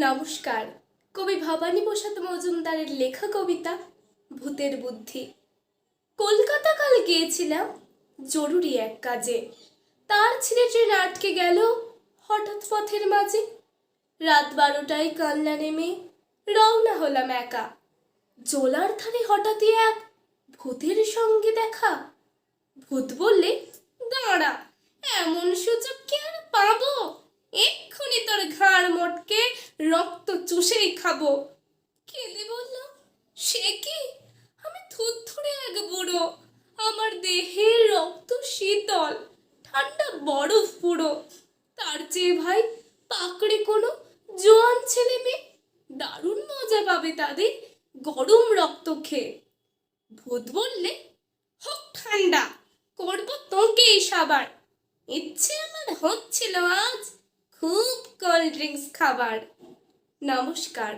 নমস্কার। কবি ভবানী প্রসাদ মজুমদারের লেখা কবিতা, ভূতের বুদ্ধি। কলকাতা কাল গিয়েছিলাম, জরুরি এক কাজে। তার ছিঁড়ে ট্রেন আটকে গেল, হঠাৎ পথের মাঝে। রাত বারোটায় কান্না নেমে, রওনা হলাম একা। জোলার ধারে হঠাৎই এক ভূতের সঙ্গে দেখা। ভূত বললে চুষেই খাব। কেঁদে বলল সে কি? আমি থুরথুরে এক বুড়ো। আমার দেহের রক্ত শীতল, ঠান্ডা বরফ পুরো। তার চেয়ে ভাই পাকড়ে কোনো জোয়ান ছেলে মেয়ে দারুণ মজা পাবে তাদের গরম রক্ত খেয়ে। ভূত বললে, হোক ঠান্ডা, করব তোকেই সাবার। ইচ্ছে আমার হচ্ছিল আজ খুব কোল্ড ড্রিঙ্কস খাবার। নমস্কার।